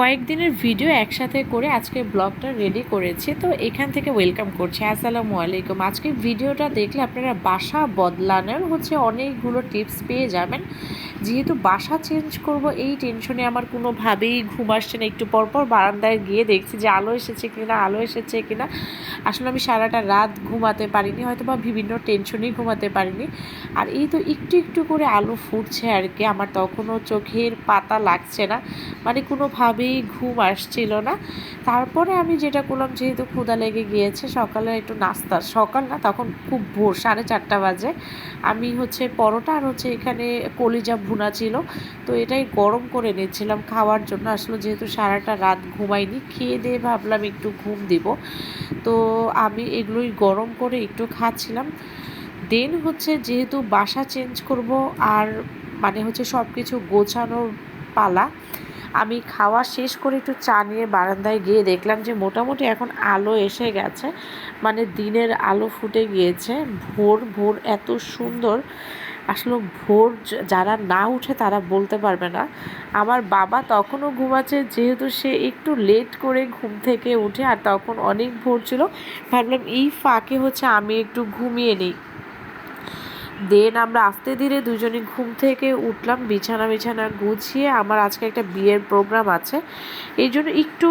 কয়েকদিনের ভিডিও একসাথে করে আজকে ব্লগটা রেডি করেছি। তো এখান থেকে ওয়েলকাম করছি। আসসালামু আলাইকুম। আজকে ভিডিওটা দেখলে আপনারা বাসা বদলানোর হচ্ছে অনেকগুলো টিপস পেয়ে যাবেন। যেহেতু বাসা চেঞ্জ করব, এই টেনশনে আমার কোনোভাবেই ঘুম আসছে না। একটু পরপর বারান্দায় গিয়ে দেখছি যে আলো এসেছে কিনা, আলো এসেছে কিনা। আসলে আমি সারাটা রাত ঘুমাতে পারিনি হয়তো বা বিভিন্ন টেনশনেই ঘুমাতে পারিনি। আর এই তো একটু একটু করে আলো ফুটছে আর কি। আমার তখনও চোখের পাতা লাগছে না। মানে কোনোভাবেই ঘুম আসছিল না। তারপরে আমি যেটা করলাম, যেহেতু ক্ষুদা লেগে গিয়েছে, সকালে একটু নাস্তা। সকাল না, তখন খুব ভোর, সাড়ে চারটা বাজে। আমি হচ্ছে পরোটা আর হচ্ছে এখানে কলিজা ভুনা ছিল। তো এটাই গরম করে নিচ্ছিলাম খাওয়ার জন্য। আসলে যেহেতু সারাটা রাত ঘুমাইনি, খেয়ে দিয়ে ভাবলাম একটু ঘুম দিব। তো আমি এগুলোই গরম করে একটু খাচ্ছিলাম। দেন হচ্ছে যেহেতু বাসা চেঞ্জ করব আর মানে হচ্ছে সব কিছু গোছানোর পালা আমি খাওয়া শেষ করে একটু চা নিয়ে বারান্দায় গিয়ে দেখলাম যে মোটামুটি এখন আলো এসে গেছে। মানে দিনের আলো ফুটে গিয়েছে। ভোর ভোর এত সুন্দর। আসলে ভোর যারা না উঠে তারা বলতে পারবে না। আমার বাবা তখনও ঘুমাচ্ছে যেহেতু সে একটু লেট করে ঘুম থেকে উঠে আর তখন অনেক ভোর ছিল। ভাবলাম, এই ফাঁকে হচ্ছে আমি একটু ঘুমিয়ে নিই। দেন আমরা আস্তে ধীরে দুজনে ঘুম থেকে উঠলাম, বিছানা বিছানা গুছিয়ে আমার আজকে একটা বিয়ের প্রোগ্রাম আছে। এই জন্য একটু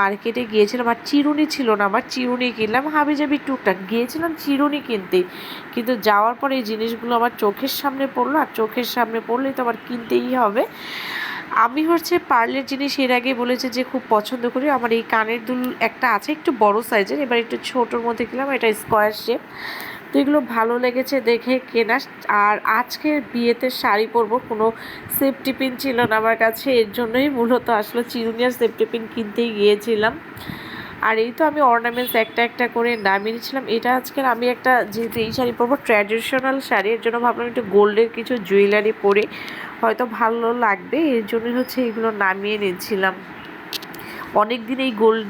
মার্কেটে গিয়েছিলাম আর চিরুনি ছিল না আমার, চিরুনি কিনলাম হাবি যাবি টুকটাক। গিয়েছিলাম চিরুনি কিনতে, কিন্তু যাওয়ার পর এই জিনিসগুলো আমার চোখের সামনে পড়ল, আর চোখের সামনে পড়লেই তো আমার কিনতেই হবে। আমি হচ্ছে পার্লের জিনিস এর আগে বলেছে যে খুব পছন্দ করি, আমার এই কানের দুল একটা আছে, একটু বড় সাইজের এবার একটু ছোটোর মধ্যে কিনলাম, এটা স্কোয়ার শেপ তো এগুলো ভালো লেগেছে দেখে কেনা। আর আজকের বিয়েতে শাড়ি পরবো, কোনো সেফটি পিন ছিল না আমার কাছে, এর জন্যই মূলত আসলে চিরুনিয়ার সেফটি পিন কিনতেই গিয়েছিলাম। আর এই তো আমি অর্নামেন্টস একটা একটা করে নামিয়ে নিয়েছিলাম এটা আজকের আমি একটা যেহেতু এই শাড়ি পরবো ট্র্যাডিশনাল শাড়ি, এর জন্য ভাবলাম একটু গোল্ডের কিছু জুয়েলারি পরে। হয়তো ভালো লাগবে, এর জন্যই হচ্ছে এগুলো নামিয়ে নিচ্ছিলাম। অনেক দিন এই গোল্ড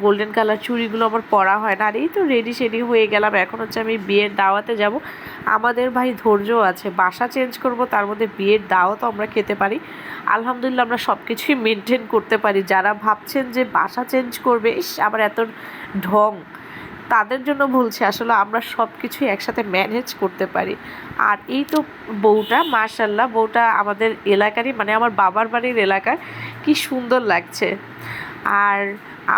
গোল্ডেন কালার চুড়িগুলো আমার পরা হয় না। আর এই তো রেডি শেডি হয়ে গেলাম। এখন হচ্ছে আমি বিয়ের দাওয়াতে যাব। আমাদের ভাই ধৈর্য আছে। বাসা চেঞ্জ করব, তার মধ্যে বিয়ের দাওয়াতও আমরা খেতে পারি। আলহামদুলিল্লাহ আমরা সব কিছুই মেনটেন করতে পারি। যারা ভাবছেন যে বাসা চেঞ্জ করবে, ইস আবার এত ঢং। তাদের জন্য বলছি, আসলে আমরা সব কিছুই একসাথে ম্যানেজ করতে পারি। আর এই তো বউটা মার্শাল্লাহ বউটা আমাদের এলাকারই মানে আমার বাবার বাড়ির এলাকার। কি সুন্দর লাগছে। আর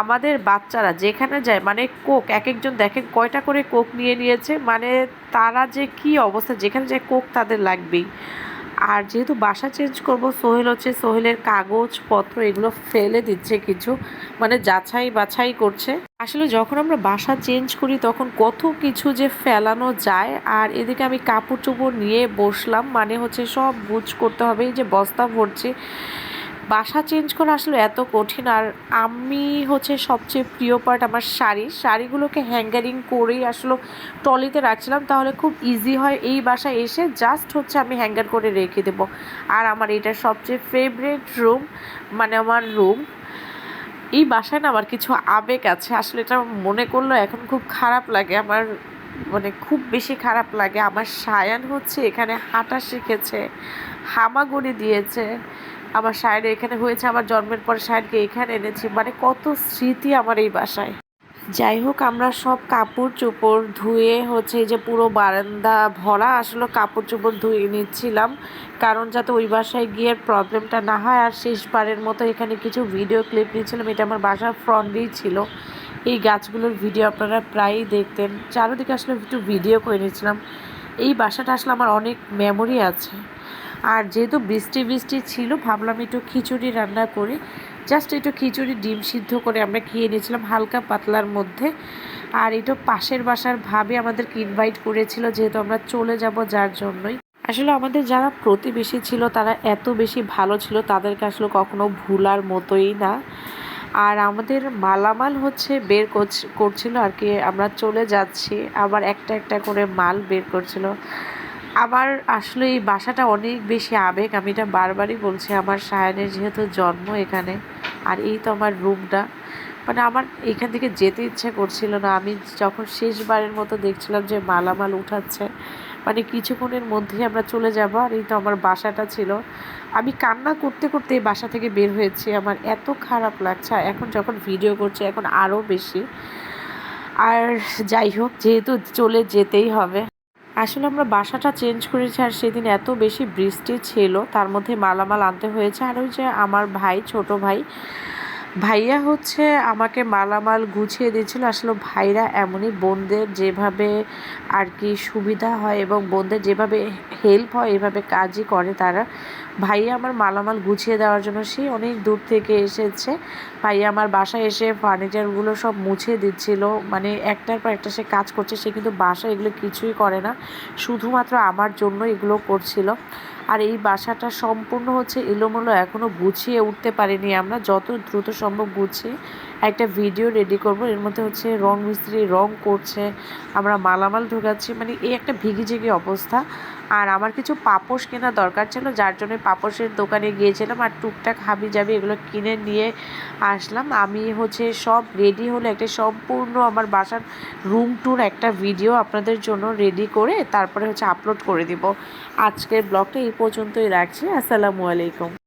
আমাদের বাচ্চারা যেখানে যায় মানে কোক এক একজন দেখেন কয়টা করে কোক নিয়ে নিয়েছে মানে তারা যে কি অবস্থা, যেখানে যায় কোক তাদের লাগবেই। আর যেহেতু বাসা চেঞ্জ করব, সোহেল হচ্ছে, সোহেলের কাগজপত্র এগুলো ফেলে দিচ্ছে কিছু মানে যাচাই বাছাই করছে। আসলে যখন আমরা বাসা চেঞ্জ করি, তখন কত কিছু যে ফেলানো যায়, আর এদিকে আমি কাপড় চোপড় নিয়ে বসলাম মানে হচ্ছে সব বুঝ করতে হবে, এই যে বস্তা ভরছে। বাসা চেঞ্জ করা আসলে এত কঠিন। আর আমি হচ্ছে সবচেয়ে প্রিয় পার্ট আমার শাড়ি। শাড়িগুলোকে হ্যাঙ্গারিং করেই আসলে টলিতে রাখছিলাম। তাহলে খুব ইজি হয় এই বাসায় এসে জাস্ট হচ্ছে আমি হ্যাঙ্গার করে রেখে দেবো। আর আমার এটা সবচেয়ে ফেভারিট রুম মানে আমার রুম এই বাসায় না আমার কিছু আবেগ আছে। আসলে এটা মনে করলেও এখন খুব খারাপ লাগে। আমার মানে খুব বেশি খারাপ লাগে। আমার সায়ান হচ্ছে এখানে হাঁটা শিখেছে, হামাগুড়ি দিয়েছে আমার সায়ন এখানে হয়েছে, আমার জন্মের পর সায়নকে এখানে এনেছি। মানে কত স্মৃতি আমার এই বাসায়। যাই হোক, আমরা সব কাপড় চোপড় ধুয়ে হচ্ছে যে পুরো বারান্দা ভরা আসলে কাপড় চোপড় ধুয়ে নিচ্ছিলাম, কারণ যাতে ওই বাসায় গিয়ে প্রবলেমটা না হয়। আর শেষবারের মতো এখানে কিছু ভিডিও ক্লিপ নিয়েছিলাম এটা আমার বাসার ফ্রন্টেই ছিল। এই গাছগুলোর ভিডিও আপনারা প্রায়ই দেখতেন। চারোদিকে আসলে একটু ভিডিও করে নিয়েছিলাম এই বাসাটা আসলে আমার অনেক মেমোরি আছে। আর যেহেতু বৃষ্টি বৃষ্টি ছিল, ভাবলাম একটু খিচুড়ি রান্না করি। জাস্ট একটু খিচুড়ি, ডিম সিদ্ধ করে আমরা খেয়ে নিয়েছিলাম হালকা পাতলার মধ্যে। আর এটা পাশের বাসার ভাবে আমাদেরকে ইনভাইট করেছিল যেহেতু আমরা চলে যাব যার জন্যই। আসলে আমাদের যারা প্রতিবেশী ছিল, তারা এত বেশি ভালো ছিল, তাদেরকে আসলে কখনো ভুলার মতোই না। আর আমাদের মালামাল হচ্ছে বের করছ- করছিল আর কি, আমরা চলে যাচ্ছি। আবার একটা একটা করে মাল বের করছিল। আমার আসলে এই বাসাটা অনেক বেশি আবেগ, আমি এটা বারবারই বলছি, আমার সায়নের যেহেতু জন্ম এখানে, আর এই তো আমার রুমটা। মানে আমার এখান থেকে যেতে ইচ্ছে করছিল না, আমি যখন শেষবারের মতো দেখছিলাম যে মালামাল উঠাচ্ছে মানে কিছুক্ষণের মধ্যেই আমরা চলে যাব, আর এই তো আমার বাসাটা ছিল। আমি কান্না করতে করতে এই বাসা থেকে বের হয়েছি, আমার এত খারাপ লাগছে এখন যখন ভিডিও করছে, এখন আরও বেশি। আর যাই হোক, যেহেতু চলে যেতেই হবে। আসলে আমরা বাসাটা চেঞ্জ করেছি আর সেদিন এত বেশি বৃষ্টি ছিল, তার মধ্যে মালামাল আনতে হয়েছে। আর ওই যে আমার ভাই, ছোট ভাই ভাইয়া হচ্ছে আমাকে মালামাল গুছিয়ে দিয়েছিল। আসলে ভাইরা এমনই বোনদের যেভাবে আর কি সুবিধা হয় এবং বোনদের যেভাবে হেল্প হয়, এভাবে কাজই করে তারা। ভাইয়া আমার মালামাল গুছিয়ে দেওয়ার জন্য সে অনেক দূর থেকে এসেছে। ভাইয়া আমার বাসায় এসে ফার্নিচারগুলো সব মুছে দিচ্ছিল। মানে একটার পর একটা সে কাজ করছে, সে কিন্তু বাসায় এগুলো কিছুই করে না। শুধুমাত্র আমার জন্য এগুলো করছিল। আর এই বাসাটা সম্পূর্ণ হচ্ছে এলোমেলো এখনও গুছিয়ে উঠতে পারিনি আমরা। যত দ্রুত সম্ভব গুছিয়ে একটা ভিডিও রেডি করব। এর মধ্যে হচ্ছে রং মিস্ত্রি রং করছে, আমরা মালামাল ঢোকাচ্ছি মানে এই একটা ভিগিঝিগি অবস্থা। আর আমার কিছু পাপোশ কেনা দরকার ছিল, যার জন্য পাপোশের দোকানে গিয়েছিলাম আর টুকটাক হাবি যাবি এগুলো কিনে নিয়ে আসলাম। আমি হচ্ছে সব রেডি হলে একটা সম্পূর্ণ আমার বাসার রুম ট্যুর একটা ভিডিও আপনাদের জন্য রেডি করে তারপরে হচ্ছে আপলোড করে দিব। আজকের ব্লগটা এই পর্যন্তই রাখছি। আসসালামু আলাইকুম।